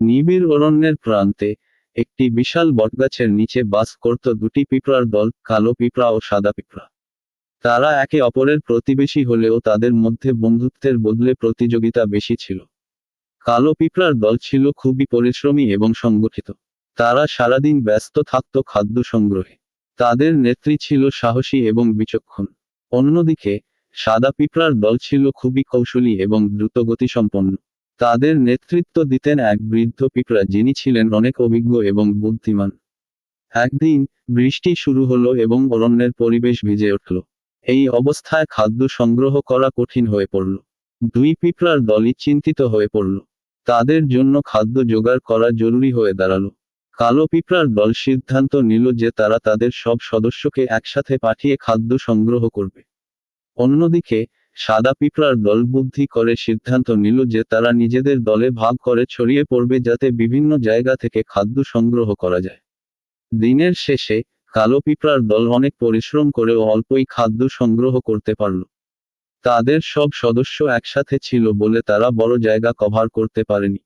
নিবিড় অরণ্যের প্রান্তে একটি বিশাল বটগাছের নিচে বাস করত দুটি পিঁপড়ার দল, কালো পিঁপড়া ও সাদা পিঁপড়া। তারা একে অপরের প্রতিবেশী হলেও তাদের মধ্যে বন্ধুত্বের বদলে প্রতিযোগিতা বেশি ছিল। কালো পিঁপড়ার দল ছিল খুবই পরিশ্রমী এবং সংগঠিত। তারা সারাদিন ব্যস্ত থাকত খাদ্য সংগ্রহে। তাদের নেত্রী ছিল সাহসী এবং বিচক্ষণ। অন্যদিকে, সাদা পিঁপড়ার দল ছিল খুবই কৌশলী এবং দ্রুতগতিসম্পন্ন। তাদের নেতৃত্ব দিতেন এক বৃদ্ধ পিঁপড়া যিনি ছিলেন অনেক অভিজ্ঞ এবং বুদ্ধিমান। একদিন বৃষ্টি শুরু হলো এবং অরণ্যের পরিবেশ ভিজে উঠল। এই অবস্থায় খাদ্য সংগ্রহ করা কঠিন হয়ে পড়ল। দুই পিঁপড়ার দলই চিন্তিত হয়ে পড়ল। তাদের জন্য খাদ্য জোগাড় করা জরুরি হয়ে দাঁড়াল। কালো পিঁপড়ার দল সিদ্ধান্ত নিল যে তারা তাদের সব সদস্যকে একসাথে পাঠিয়ে খাদ্য সংগ্রহ করবে। অন্যদিকে সাদা পিঁপড়ার দল বুদ্ধি করে সিদ্ধান্ত নিল যে তারা নিজেদের দলে ভাগ করে ছড়িয়ে পড়বে যাতে বিভিন্ন জায়গা থেকে খাদ্য সংগ্রহ করা যায়। দিনের শেষে কালো পিঁপড়ার দল অনেক পরিশ্রম করেও অল্পই খাদ্য সংগ্রহ করতে পারল। তাদের সব সদস্য একসাথে ছিল বলে তারা বড় জায়গা কভার করতে পারেনি।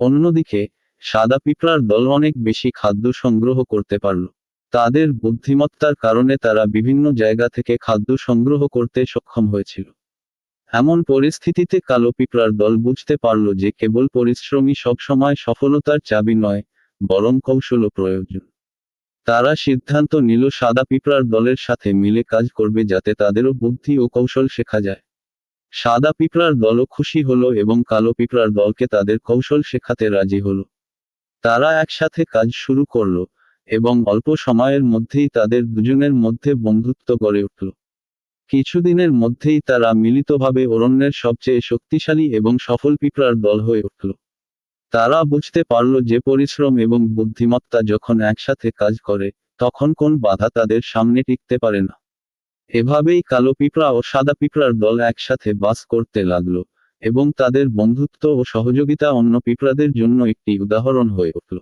অন্যদিকে, সাদা পিঁপড়ার দল অনেক বেশি খাদ্য সংগ্রহ করতে পারল। তাদের বুদ্ধিমত্তার কারণে তারা বিভিন্ন জায়গা থেকে খাদ্য সংগ্রহ করতে সক্ষম হয়েছিল। এমন পরিস্থিতিতে কালো পিঁপড়ার দল বুঝতে পারল যে কেবল পরিশ্রমী সবসময় সফলতার চাবি নয়, বরং কৌশলও প্রয়োজন। তারা সিদ্ধান্ত নিল সাদা পিঁপড়ার দলের সাথে মিলে কাজ করবে যাতে তাদেরও বুদ্ধি ও কৌশল শেখা যায়। সাদা পিঁপড়ার দলও খুশি হলো এবং কালো পিঁপড়ার দলকে তাদের কৌশল শেখাতে রাজি হলো। তারা একসাথে কাজ শুরু করল এবং অল্প সময়ের মধ্যেই তাদের দুজনের মধ্যে বন্ধুত্ব গড়ে উঠল। কিছুদিনের মধ্যেই তারা মিলিতভাবে অরণ্যের সবচেয়ে শক্তিশালী এবং সফল পিঁপড়ার দল হয়ে উঠল। তারা বুঝতে পারল যে পরিশ্রম এবং বুদ্ধিমত্তা যখন একসাথে কাজ করে, তখন কোন বাধা তাদের সামনে টিকতে পারে না। এভাবেই কালো পিঁপড়া ও সাদা পিঁপড়ার দল একসাথে বাস করতে লাগল এবং তাদের বন্ধুত্ব ও সহযোগিতা অন্য পিঁপড়াদের জন্য একটি উদাহরণ হয়ে উঠল।